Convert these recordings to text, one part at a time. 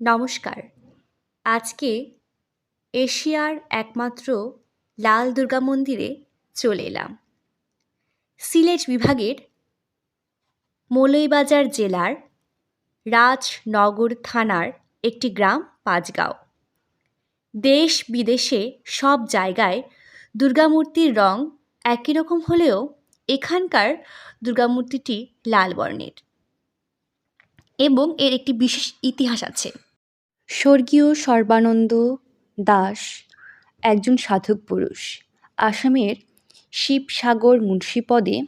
নমস্কার। আজকে এশিয়ার একমাত্র লাল দুর্গা মন্দিরে চলে এলাম। সিলেট বিভাগের মৌলভীবাজার জেলার রাজনগর থানার একটি গ্রাম, পাঁচগাঁও। দেশ বিদেশে সব জায়গায় দুর্গামূর্তির রং একই রকম হলেও এখানকার দুর্গামূর্তিটি লাল বর্ণের এবং এর একটি বিশেষ ইতিহাস আছে। স্বর্গীয় সর্বানন্দ দাস, একজন সাধক পুরুষ। আসামের শিবসাগর মুন্সিপদে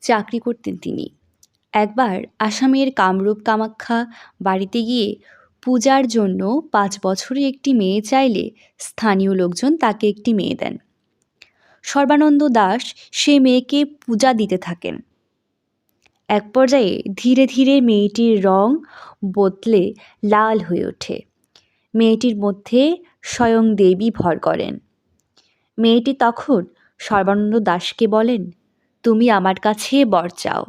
চাকরি করতেন তিনি। একবার আসামের কামরূপ কামাখ্যা বাড়িতে গিয়ে পূজার জন্য পাঁচ বছরের একটি মেয়ে চাইলে স্থানীয় লোকজন তাকে একটি মেয়ে দেন। সর্বানন্দ দাস সে মেয়েকে পূজা দিতে থাকেন। এক পর্যায়ে ধীরে ধীরে মেয়েটির রং বদলে লাল হয়ে ওঠে। মেয়েটির মধ্যে স্বয়ং দেবী ভর করেন। মেয়েটি তখন সর্বানন্দ দাসকে বলেন, তুমি আমার কাছে বর চাও,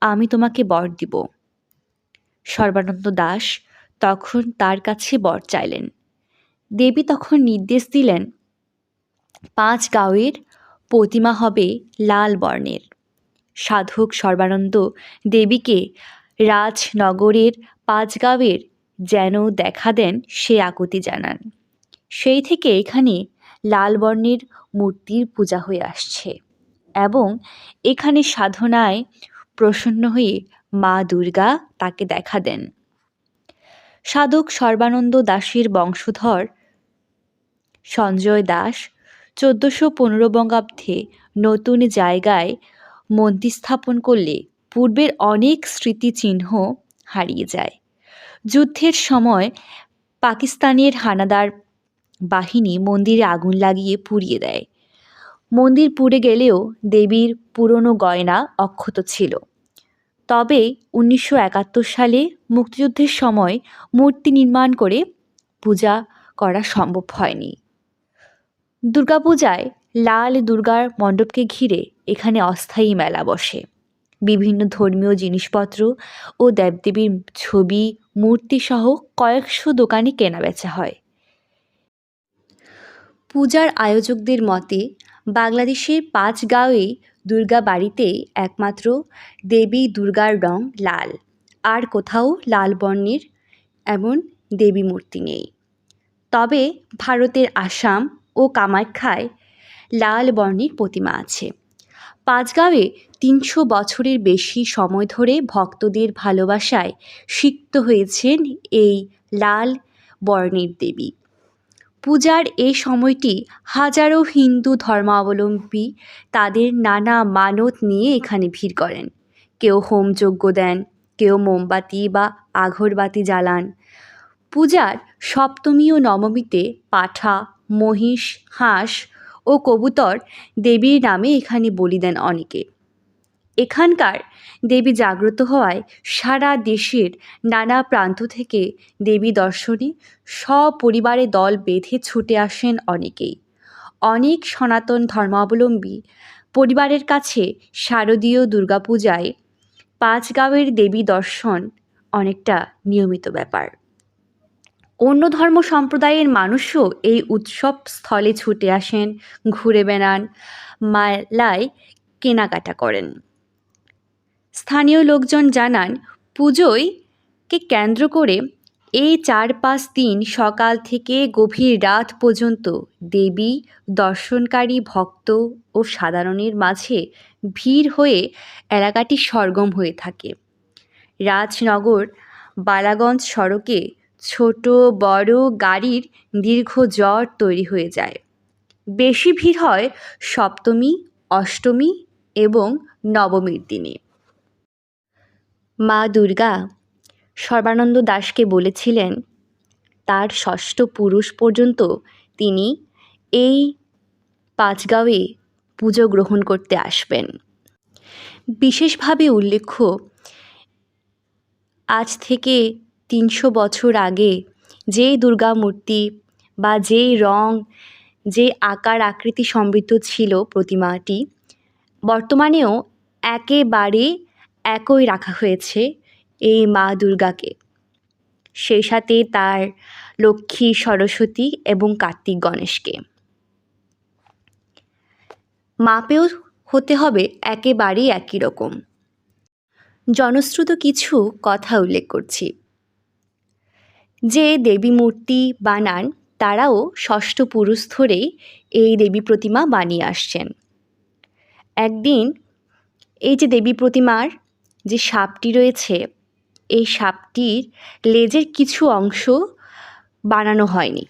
আমি তোমাকে বর দিব। সর্বানন্দ দাস তখন তার কাছে বর চাইলেন। দেবী তখন নির্দেশ দিলেন, পাঁচ গাঁয়ের প্রতিমা হবে লাল বর্ণের। সাধক সর্বানন্দ দেবীকে রাজনগরের পাঁচগাঁওয়ের যেন দেখা দেন সে আকুতি জানান। সেই থেকে এখানে লাল বর্ণের মূর্তির পূজা হয়ে আসছে এবং এখানে সাধনায় প্রসন্ন হয়ে মা দুর্গা তাকে দেখা দেন। সাধক সর্বানন্দ দাসের বংশধর সঞ্জয় দাস চোদ্দোশো পনেরো বঙ্গাব্দে নতুন জায়গায় মন্দির স্থাপন করলে পূর্বের অনেক স্মৃতিচিহ্ন হারিয়ে যায়। যুদ্ধের সময় পাকিস্তানের হানাদার বাহিনী মন্দিরে আগুন লাগিয়ে পুড়িয়ে দেয়। মন্দির পুড়ে গেলেও দেবীর পুরনো গয়না অক্ষত ছিল। তবে উনিশশো একাত্তর সালে মুক্তিযুদ্ধের সময় মূর্তি নির্মাণ করে পূজা করা সম্ভব হয়নি। দুর্গাপূজায় লাল দুর্গার মণ্ডপকে ঘিরে এখানে অস্থায়ী মেলা বসে। বিভিন্ন ধর্মীয় জিনিসপত্র ও দেবদেবীর ছবি মূর্তিসহ কয়েকশো দোকানে কেনাবেচা হয়। পূজার আয়োজকদের মতে, বাংলাদেশের পাঁচ গাঁওয়ে দুর্গা বাড়িতেই একমাত্র দেবী দুর্গার রং লাল, আর কোথাও লাল বর্ণের এমন দেবী মূর্তি নেই। তবে ভারতের আসাম ও কামাখ্যায় লাল বর্ণের প্রতিমা আছে। পাঁচগাঁওয়ে তিনশো বছরের বেশি সময় ধরে ভক্তদের ভালোবাসায় সিক্ত হয়েছেন এই লাল বর্ণের দেবী। পূজার এই সময়টি হাজারো হিন্দু ধর্মাবলম্বী তাদের নানা মানত নিয়ে এখানে ভিড় করেন। কেউ হোমযজ্ঞ দেন, কেউ মোমবাতি বা আগরবাতি জ্বালান। পূজার সপ্তমী ও নবমীতে পাঠা, মহিষ, হাঁস ও কবুতর দেবীর নামে এখানে বলি দেন অনেকে। এখানকার দেবী জাগ্রত হওয়ায় সারা দেশের নানা প্রান্ত থেকে দেবী দর্শনে সপরিবারে দল বেঁধে ছুটে আসেন অনেকেই। অনেক সনাতন ধর্মাবলম্বী পরিবারের কাছে শারদীয় দুর্গাপূজায় পাঁচগাঁওয়ের দেবী দর্শন অনেকটা নিয়মিত ব্যাপার। অন্য ধর্ম সম্প্রদায়ের মানুষও এই উৎসব স্থলে ছুটে আসেন, ঘুরে বেড়ান, মালায় কেনাকাটা করেন। স্থানীয় লোকজন জানান, পুজোয় কে কেন্দ্র করে এই চার পাঁচ দিন সকাল থেকে গভীর রাত পর্যন্ত দেবী, দর্শনকারী, ভক্ত ও সাধারণের মাঝে ভিড় হয়ে এলাকাটি সরগম হয়ে থাকে। রাজনগর, বালাগঞ্জ সড়কে ছোট বড় গাড়ির দীর্ঘ জট তৈরি হয়ে যায়। বেশি ভিড় হয় সপ্তমী, অষ্টমী এবং নবমীর দিনে। মা দুর্গা সর্বানন্দ দাসকে বলেছিলেন, তার ষষ্ঠ পুরুষ পর্যন্ত তিনি এই পাঁচগাঁওয়ে পুজো গ্রহণ করতে আসবেন। বিশেষভাবে উল্লেখ্য, আজ থেকে তিনশো বছর আগে যেই দুর্গা মূর্তি বা যেই রং, যে আকার আকৃতি সমৃদ্ধ ছিল প্রতিমাটি, বর্তমানেও একেবারে একই রাখা হয়েছে এই মা দুর্গাকে। সেই সাথে তার লক্ষ্মী, সরস্বতী এবং কার্তিক গণেশকে। মাপেও হতে হবে একেবারেই একই রকম। জনশ্রুত কিছু কথা উল্লেখ করছি। যে দেবী মূর্তি বানান, তারাও ষষ্ঠ পুরুষ ধরেই এই দেবী প্রতিমা বানিয়ে আসছেন। একদিন এই যে দেবী প্রতিমার যে সাপটি রয়েছে, এই সাপটির লেজের কিছু অংশ বানানো হয়নি।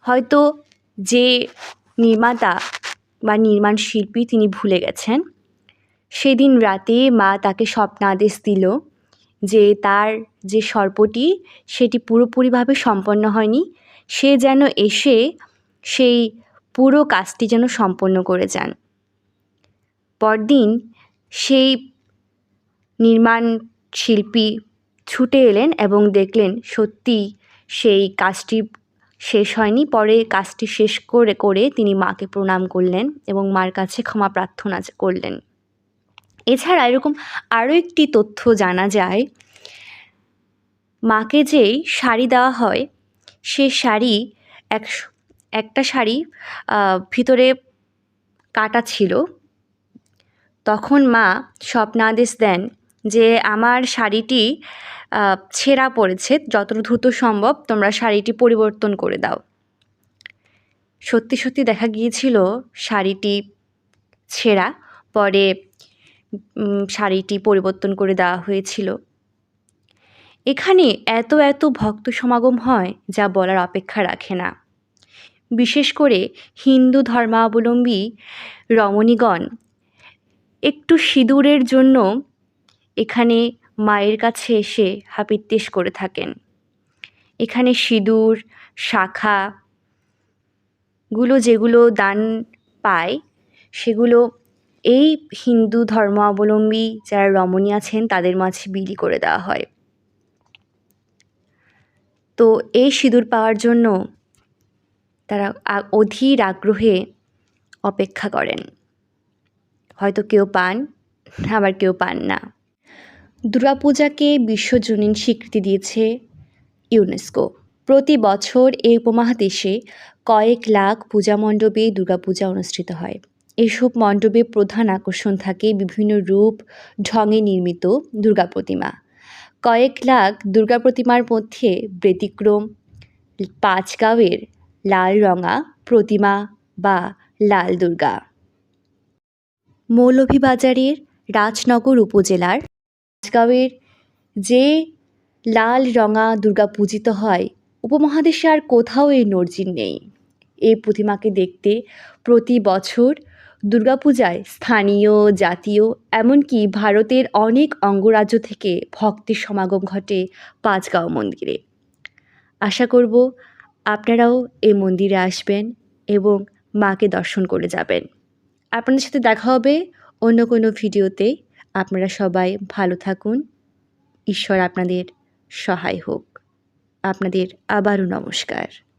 হয়তো যে নির্মাতা বা নির্মাণ শিল্পী তিনি ভুলে গেছেন। সেদিন রাতে মা তাকে স্বপ্নাদেশ দিল। যে তার যে সর্পটি, সেটি পুরোপুরিভাবে সম্পন্ন হয়নি। সে যেন এসে সেই পুরো কাজটি যেন সম্পন্ন করে যান। পরদিন সেই নির্মাণ শিল্পী ছুটে এলেন এবং দেখলেন, সত্যি সেই কাজটি শেষ হয়নি। পরে কাজটি শেষ করে করে তিনি মাকে প্রণাম করলেন এবং মার কাছে ক্ষমা প্রার্থনা করলেন। এছাড়া এরকম আরও একটি তথ্য জানা যায়, মাকে যেই শাড়ি দেওয়া হয়, সে শাড়ি এক একটা শাড়ি ভিতরে কাটা ছিল। তখন মা স্বপ্নাদেশ দেন যে, আমার শাড়িটি ছেঁড়া পড়েছে, যত দ্রুত সম্ভব তোমরা শাড়িটি পরিবর্তন করে দাও। সত্যি সত্যি দেখা গিয়েছিল, শাড়িটি ছেঁড়া, পরে শাড়িটি পরিবর্তন করে দেওয়া হয়েছিল। এখানে এত এত ভক্ত সমাগম হয় যা বলার অপেক্ষা রাখে না। বিশেষ করে হিন্দু ধর্মাবলম্বী রমণীগণ একটু সিঁদুরের জন্য এখানে মায়ের কাছে এসে হাপিত্তেশ করে থাকেন। এখানে সিঁদুর, শাখা গুলো যেগুলো দান পায়, সেগুলো এই হিন্দু ধর্মাবলম্বী যারা রমণী আছেন, তাদের মাঝে বিলি করে দেওয়া হয়। তো এই সিঁদুর পাওয়ার জন্য তারা অধীর আগ্রহে অপেক্ষা করেন। হয়তো কেউ পান, আবার কেউ পান না। দুর্গাপূজাকে বিশ্বজনীন স্বীকৃতি দিয়েছে ইউনেস্কো। প্রতি বছর এই উপমহাদেশে কয়েক লাখ পূজা মণ্ডপে দুর্গাপূজা অনুষ্ঠিত হয়। এসব মণ্ডপে প্রধান আকর্ষণ থাকে বিভিন্ন রূপ, ঢঙে নির্মিত দুর্গা প্রতিমা। কয়েক লাখ দুর্গা প্রতিমার মধ্যে ব্যতিক্রম পাঁচগাঁওয়ের লাল রঙা প্রতিমা বা লাল দুর্গা। মৌলভীবাজারের রাজনগর উপজেলার পাঁচগাঁওয়ের যে লাল রঙা দুর্গা পূজিত হয়, উপমহাদেশে আর কোথাও এই নর্জির নেই। এই প্রতিমাকে দেখতে প্রতি বছর দুর্গাপূজায় স্থানীয়, জাতীয়, এমনকি ভারতের অনেক অঙ্গরাজ্য থেকে ভক্তের সমাগম ঘটে পাঁচগাঁও মন্দিরে। আশা করব আপনারাও এই মন্দিরে আসবেন এবং মাকে দর্শন করে যাবেন। আপনাদের সাথে দেখা হবে অন্য কোনো ভিডিওতে। আপনারা সবাই ভালো থাকুন। ঈশ্বর আপনাদের সহায় হোক। আপনাদের আবারও নমস্কার।